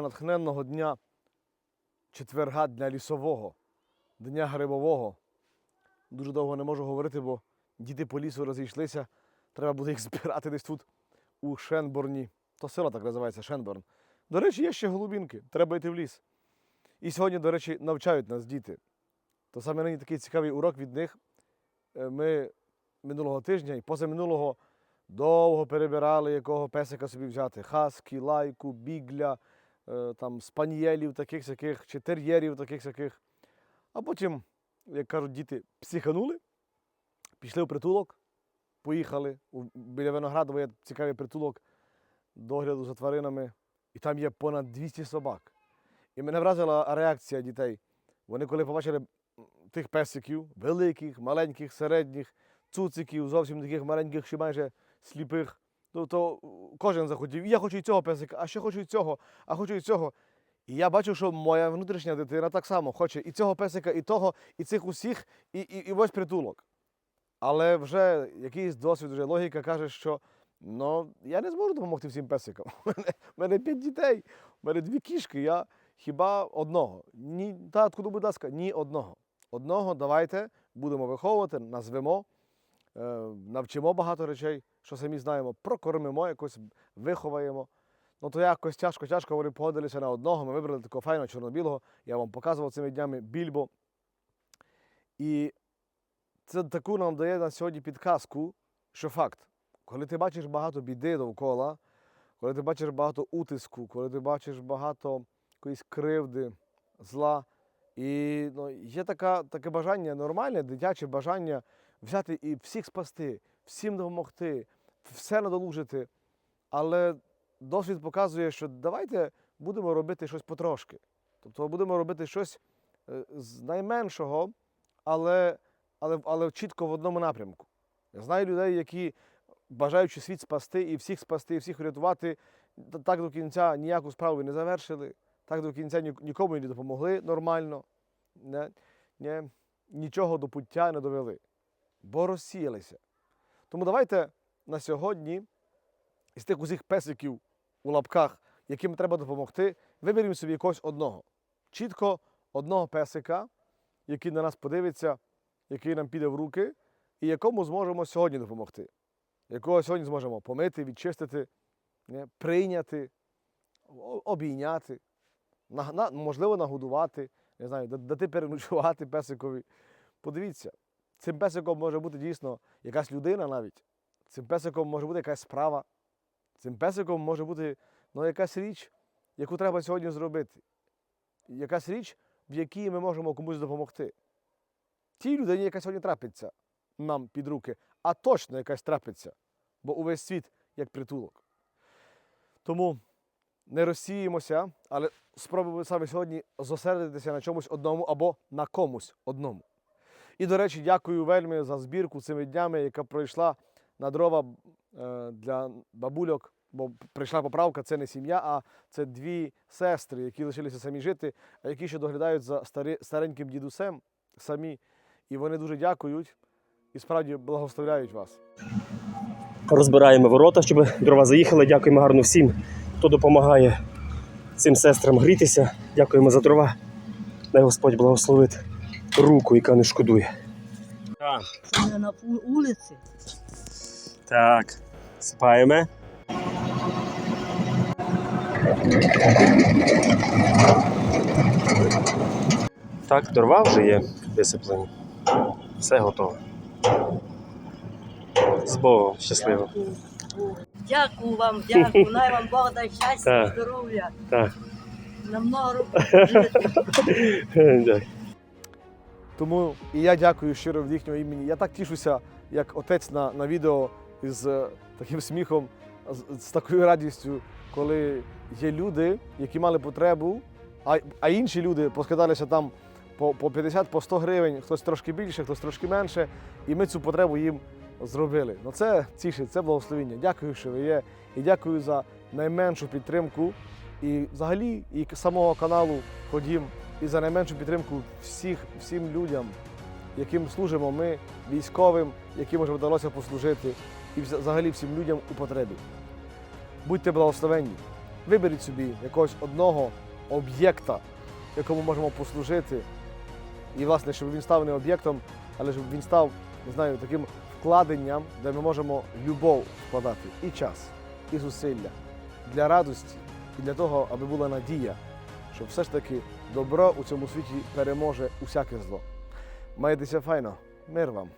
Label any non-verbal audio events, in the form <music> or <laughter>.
натхненного дня четверга дня лісового, дня грибового. Дуже довго не можу говорити, бо діти по лісу розійшлися. Треба буде їх збирати десь тут, у Шенборні. То село так називається Шенборн. До речі, є ще голубінки, треба йти в ліс. І сьогодні, до речі, навчають нас діти. То саме нині такий цікавий урок від них. Е, Ми минулого тижня і позаминулого довго перебирали, якого песика собі взяти. Хаскі, лайку, бігля, е, там, спанієлів таких сяких, чи тер'єрів таких сяких. А потім, як кажуть діти, психанули, пішли в притулок, поїхали. Біля Виноградова є цікавий притулок догляду за тваринами, і там є понад 200 собак. І мене вразила реакція дітей. Вони, коли побачили тих песиків, великих, маленьких, середніх, цуциків, зовсім таких маленьких, ще майже сліпих, то, то кожен захотів. Я хочу і цього песика, а ще хочу і цього, а хочу і цього. І я бачу, що моя внутрішня дитина так само хоче і цього песика, і того, і цих усіх, і, і, і ось притулок. Але вже якийсь досвід, вже логіка каже, що ну, я не зможу допомогти всім песикам. <laughs> У мене, мене п'ять дітей, у мене дві кішки, я хіба одного. Ні, татку, ну, будь ласка, ні одного. Одного давайте будемо виховувати, назвемо, е, навчимо багато речей, що самі знаємо, прокормимо, якось виховаємо. Ну то якось тяжко, тяжко вони погодилися на одного. Ми вибрали такого файного чорно-білого. Я вам показував цими днями більбо. І це таку нам дає на сьогодні підказку, що факт, коли ти бачиш багато біди довкола, коли ти бачиш багато утиску, коли ти бачиш багато якоїсь кривди, зла, і ну, є така, таке бажання нормальне, дитяче бажання взяти і всіх спасти, всім допомогти, все надолужити. Але досвід показує, що давайте будемо робити щось потрошки. Тобто будемо робити щось е, з найменшого, але, але, але чітко в одному напрямку. Я знаю людей, які, бажаючи світ спасти і всіх спасти, і всіх врятувати, так до кінця ніяку справу не завершили, так до кінця нікому не допомогли нормально, не, не, нічого до пуття не довели, бо розсіялися. Тому давайте на сьогодні із тих усіх песиків у лапках, яким треба допомогти, виберемо собі якогось одного. Чітко одного песика, який на нас подивиться, який нам піде в руки, і якому зможемо сьогодні допомогти. Якого сьогодні зможемо помити, відчистити, прийняти, обійняти, можливо, нагодувати, не знаю, дати переночувати песикові. Подивіться, цим песиком може бути дійсно якась людина навіть. Цим песиком може бути якась справа. Цим песиком може бути ну, якась річ, яку треба сьогодні зробити. Якась річ, в якій ми можемо комусь допомогти. Тій людині, яка сьогодні трапиться нам під руки, а точно якась трапиться, бо увесь світ як притулок. Тому не розсіємося, але спробуємо саме сьогодні зосередитися на чомусь одному або на комусь одному. І, до речі, дякую вельми за збірку цими днями, яка пройшла на дрова е, для бабульок, бо прийшла поправка, це не сім'я, а це дві сестри, які лишилися самі жити, а які ще доглядають за стари, стареньким дідусем самі. І вони дуже дякують і справді благословляють вас. розбираємо ворота, щоб дрова заїхали. Дякуємо гарно всім, хто допомагає цим сестрам грітися. Дякуємо за дрова. Най Господь благословить руку, яка не шкодує. Так, Це не на ву- вулиці. так. Сипаємо. Так, дрова вже є висиплені. Все готово. З Богом, щасливо. Дякую вам, дякую. Най вам Бог дай щастя, Так. здоров'я. Так. На много років. <laughs> Дякую. Тому і я дякую щиро від їхнього імені. Я так тішуся, як отець на, на відео із е, таким сміхом, з, з такою радістю, коли є люди, які мали потребу, а, а інші люди поскидалися там по, по 50, по 100 гривень, хтось трошки більше, хтось трошки менше, і ми цю потребу їм зробили. Ну це тішить, це благословіння. Дякую, що ви є, і дякую за найменшу підтримку. І взагалі і самого каналу Ходім і за найменшу підтримку всіх, всім людям, яким служимо ми, військовим, яким вже вдалося послужити, і взагалі всім людям у потребі. Будьте благословенні. Виберіть собі якогось одного об'єкта, якому можемо послужити. І, власне, щоб він став не об'єктом, але щоб він став, не знаю, таким вкладенням, де ми можемо любов вкладати і час, і зусилля для радості, і для того, аби була надія, що все ж таки добро у цьому світі переможе усяке зло. Майтеся файно, мир вам!